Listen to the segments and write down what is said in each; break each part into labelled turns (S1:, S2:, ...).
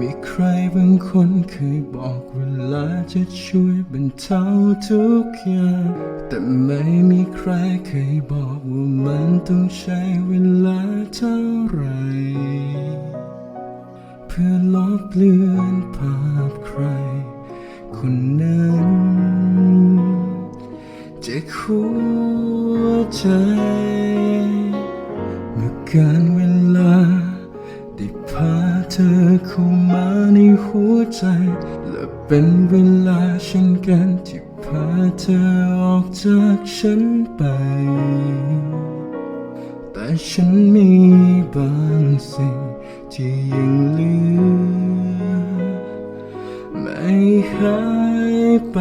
S1: มีใครบางคนเคยบอกเวลาจะช่วยบรรเทาทุกอย่าง แต่ไม่มีใครเคยบอกว่ามันต้องใช้เวลาเท่าไหรเพื่อลบเลือนภาพใคร คนนั้นจากหัวใจ อเข้ามาในหัวใจ และเป็นเวลาเช่นกันที่พาเธอออกจากฉันไป แต่ฉันมีบางสิ่งที่ยังเหลือ ไม่หายไป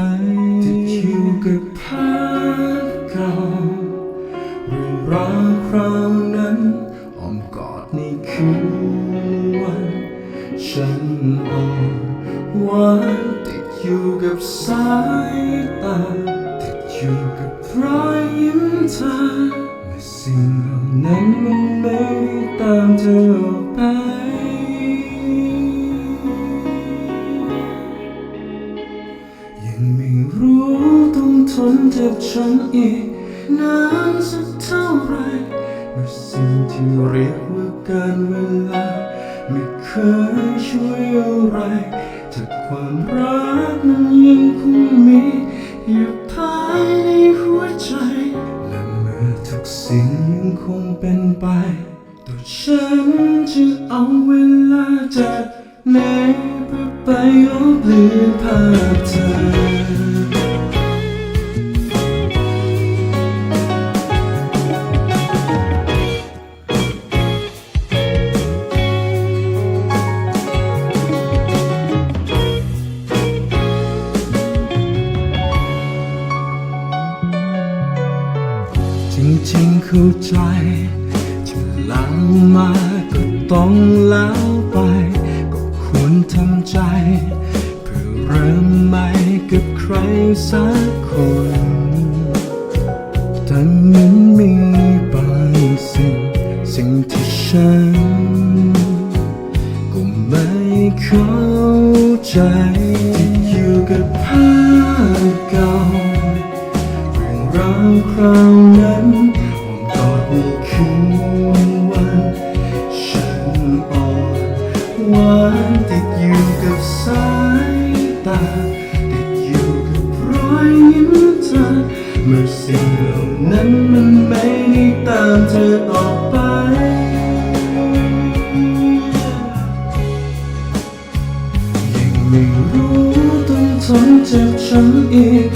S1: ติดอยู่กับภาพเก่าเรื่องราวคราวนั้นอ้อมกอดในคืนวัน ฉันอ่อนหวานติดอยู่กับสายตาติดอยู่กับรอยยิ้มเธอเมื่อสิ่งเหล่านั้นมันไม่ได้ตามเธอออกไปยังไม่รู้ต้องทนเจ็บช้ำอีกนานสักเท่าไรเมื่อสิ่งที่เรียกว่าการเวลา ไม่เคยช่วยอะไรแต่ความรักมันยังคงมีอยู่ภายในหัวใจ และเมื่อทุกสิ่งยังคงเป็นไป ตัวฉันจะเอาเวลาจากไหนเพื่อไปลบเลือนภาพเธอ จริงๆเข้าใจที่หลังมาก็ต้องแล้วไป ก็ควรทำใจ เพื่อเริ่มใหม่กับใครสักคนแต่มันมีบางสิ่ง สิ่งที่ฉัน ก็ไม่เข้าใจที่อยู่กับภาพเก่าาวคราวนั้นผมกอดในคืนวันฉันอ่อนหวานติดอยู่กับสายตาติดอยู่กับรอยยิ้มเธอเมื่อสิ่งเหล่านั้นมันไม่ได้ตามเธอออกไปยังไม่รู้ต้องทนเจ็บช้ำอีก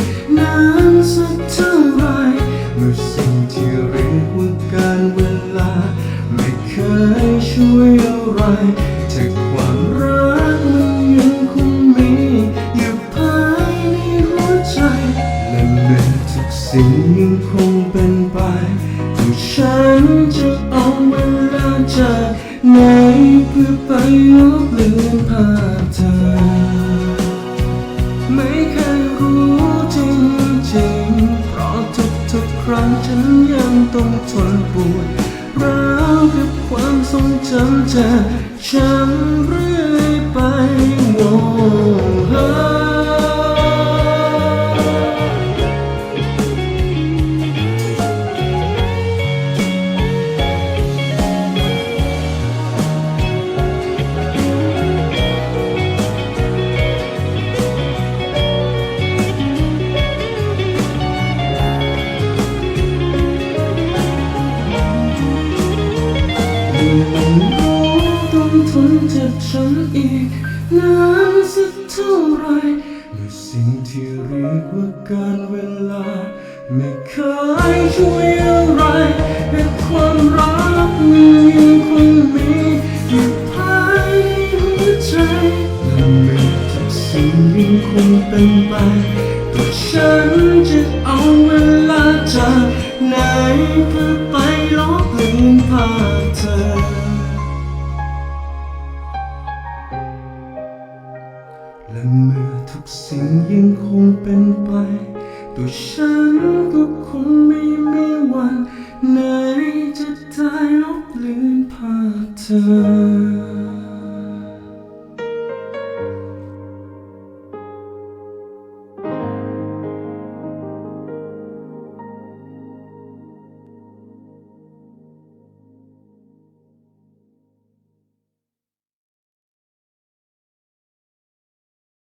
S1: ไหนเพื่อไปลบเลือนภาพเธอ ไม่เคยรู้จริงๆเพราะทุกๆครั้งฉันยังต้องทนปวดร้าวกับความทรงจำจากฉันเรื่อยไปวง นเจ็บช้ำอีกนานสักเท่าไรเมื่อสิ่งที่เรียกว่าการเวลา ไม่เคยช่วยอะไรในความรักมี มื่อทุกสิ่งยังคงเป็นไป ตัวฉันก็คงไม่มีวันไหนจะได้ลบเลือนภาพเธอ